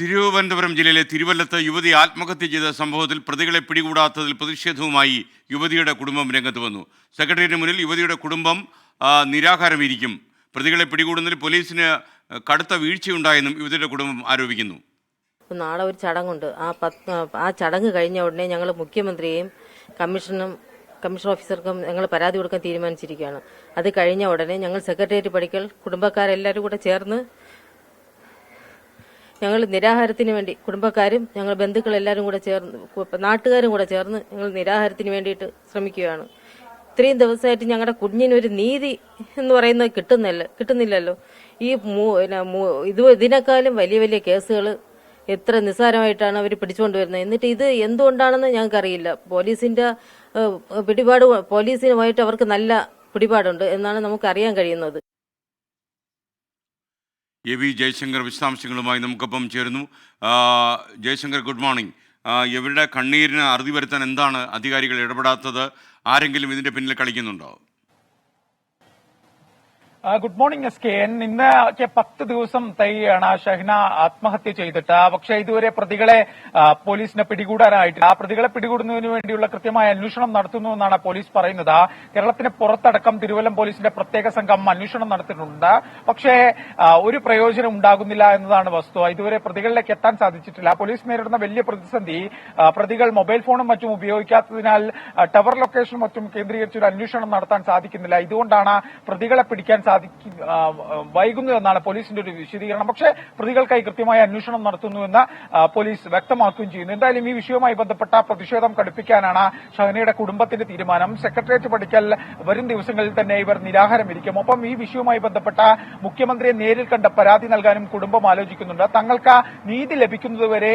തിരുവനന്തപുരം ജില്ലയിലെ തിരുവല്ലത്ത് യുവതി ആത്മഹത്യ ചെയ്ത സംഭവത്തിൽ പ്രതികളെ പിടികൂടാത്തതിൽ പ്രതിഷേധവുമായി യുവതിയുടെ കുടുംബം രംഗത്ത് വന്നു. സെക്രട്ടേറിയറ്റിന് മുന്നിൽ യുവതിയുടെ കുടുംബം നിരാഹാരമിരിക്കും. പ്രതികളെ പിടികൂടുന്നതിൽ പോലീസിന് കടുത്ത വീഴ്ചയുണ്ടായെന്നും യുവതിയുടെ കുടുംബം ആരോപിക്കുന്നു. നാളെ ഒരു ചടങ്ങുണ്ട്. ആ ആ ചടങ്ങ് കഴിഞ്ഞ ഉടനെ ഞങ്ങൾ മുഖ്യമന്ത്രിയെയും കമ്മീഷനും കമ്മീഷൻ ഓഫീസർക്കും ഞങ്ങൾ പരാതി കൊടുക്കാൻ തീരുമാനിച്ചിരിക്കുകയാണ്. അത് കഴിഞ്ഞ ഉടനെ ഞങ്ങൾ സെക്രട്ടേറിയറ്റ് പഠിക്കൽ കുടുംബക്കാരെല്ലാവരും കൂടെ ചേർന്ന് ഞങ്ങൾ നിരാഹാരത്തിന് വേണ്ടി കുടുംബക്കാരും ഞങ്ങൾ ബന്ധുക്കളെല്ലാവരും കൂടെ ചേർന്ന് നാട്ടുകാരും കൂടെ ചേർന്ന് ഞങ്ങൾ നിരാഹാരത്തിന് വേണ്ടിയിട്ട് ശ്രമിക്കുകയാണ്. ഇത്രയും ദിവസമായിട്ട് ഞങ്ങളുടെ കുഞ്ഞിനൊരു നീതി എന്ന് പറയുന്നത് കിട്ടുന്നില്ല കിട്ടുന്നില്ലല്ലോ. ഈ ഇത് ഇതിനേക്കാളും വലിയ വലിയ കേസുകൾ എത്ര നിസ്സാരമായിട്ടാണ് അവർ പിടിച്ചുകൊണ്ട് വരുന്നത്. എന്നിട്ട് ഇത് എന്തുകൊണ്ടാണെന്ന് ഞങ്ങൾക്കറിയില്ല. പോലീസിന്റെ പിടിപാട് പോലീസിനുമായിട്ട് അവർക്ക് നല്ല പിടിപാടുണ്ട് എന്നാണ് നമുക്ക് അറിയാൻ കഴിയുന്നത്. എ വി ജയശങ്കർ വിശദാംശങ്ങളുമായി നമുക്കൊപ്പം ചേരുന്നു. Jayashankar good morning. ഇവരുടെ കണ്ണീരിന് അറുതി വരുത്താൻ എന്താണ് അധികാരികൾ ഇടപെടാത്തത്? ആരെങ്കിലും ഇതിന്റെ പിന്നിൽ കളിക്കുന്നുണ്ടോ? Good morning S K N. ഇന്ന് പത്ത് ദിവസം തയ്യാണ് ഷഹ്ന ആത്മഹത്യ ചെയ്തിട്ട്. പക്ഷെ ഇതുവരെ പ്രതികളെ പോലീസിനെ പിടികൂടാനായിട്ട് ആ പ്രതികളെ പിടികൂടുന്നതിന് വേണ്ടിയുള്ള കൃത്യമായ അന്വേഷണം നടത്തുന്നു എന്നാണ് പോലീസ് പറയുന്നത്. കേരളത്തിന് പുറത്തടക്കം തിരുവല്ലം പോലീസിന്റെ പ്രത്യേക സംഘം അന്വേഷണം നടത്തിയിട്ടുണ്ട്. പക്ഷേ ഒരു പ്രയോജനം ഉണ്ടാകുന്നില്ല എന്നതാണ് വസ്തു ഇതുവരെ പ്രതികളിലേക്ക് എത്താൻ സാധിച്ചിട്ടില്ല. പോലീസ് നേരിടുന്ന വലിയ പ്രതിസന്ധി പ്രതികൾ മൊബൈൽ ഫോണും മറ്റും ഉപയോഗിക്കാത്തതിനാൽ ടവർ ലൊക്കേഷനും മറ്റും കേന്ദ്രീകരിച്ച് ഒരു അന്വേഷണം നടത്താൻ സാധിക്കുന്നില്ല. ഇതുകൊണ്ടാണ് പ്രതികളെ പിടിക്കാൻ സാധിക്കും വൈകുന്നു എന്നാണ് പോലീസിന്റെ ഒരു വിശദീകരണം. പക്ഷേ പ്രതികൾക്കായി കൃത്യമായ അന്വേഷണം നടത്തുന്നുവെന്ന് പോലീസ് വ്യക്തമാക്കുകയും ചെയ്യുന്നു. എന്തായാലും ഈ വിഷയവുമായി ബന്ധപ്പെട്ട പ്രതിഷേധം കടുപ്പിക്കാനാണ് ഷഹനയുടെ കുടുംബത്തിന്റെ തീരുമാനം. സെക്രട്ടേറിയറ്റ് പഠിക്കൽ വരും ദിവസങ്ങളിൽ തന്നെ ഇവർ നിരാഹാരമിരിക്കും. ഒപ്പം ഈ വിഷയവുമായി ബന്ധപ്പെട്ട മുഖ്യമന്ത്രിയെ നേരിൽ കണ്ട പരാതി നൽകാനും കുടുംബം ആലോചിക്കുന്നുണ്ട്. തങ്ങൾക്ക് നീതി ലഭിക്കുന്നതുവരെ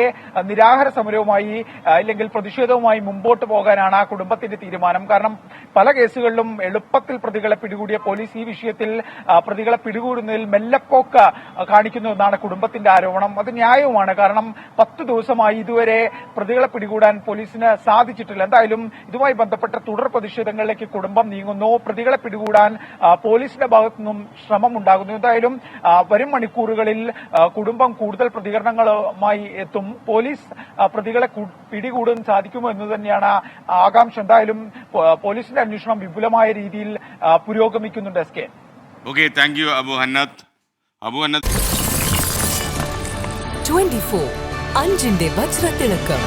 നിരാഹാര സമരവുമായി അല്ലെങ്കിൽ പ്രതിഷേധവുമായി മുമ്പോട്ട് പോകാനാണ് കുടുംബത്തിന്റെ തീരുമാനം. കാരണം പല കേസുകളിലും എളുപ്പത്തിൽ പ്രതികളെ പിടികൂടിയ പോലീസ് ഈ വിഷയത്തിൽ പ്രതികളെ പിടികൂടുന്നതിൽ മെല്ലപ്പോക്ക് കാണിക്കുന്നു എന്നാണ് കുടുംബത്തിന്റെ ആരോപണം. അത് ന്യായവുമാണ്. കാരണം പത്ത് ദിവസമായി ഇതുവരെ പ്രതികളെ പിടികൂടാൻ പോലീസിന് സാധിച്ചിട്ടില്ല. എന്തായാലും ഇതുമായി ബന്ധപ്പെട്ട തുടർ പ്രതിഷേധങ്ങളിലേക്ക് കുടുംബം നീങ്ങുന്നു. പ്രതികളെ പിടികൂടാൻ പോലീസിന്റെ ഭാഗത്തു നിന്നും ശ്രമം ഉണ്ടാകുന്നു എന്തായാലും വരും മണിക്കൂറുകളിൽ കുടുംബം കൂടുതൽ പ്രതികരണങ്ങളുമായി എത്തും. പോലീസ് പ്രതികളെ പിടികൂടും പിടികൂടാൻ സാധിക്കുമോ എന്ന് തന്നെയാണ് ആകാംക്ഷ. എന്തായാലും പോലീസിന്റെ അന്വേഷണം വിപുലമായ രീതിയിൽ പുരോഗമിക്കുന്നുണ്ട് S K. Okay thank you Abu Hannath Abu Hannath twenty four അഞ്ചിന്റെ വജ്രത്തിളക്കം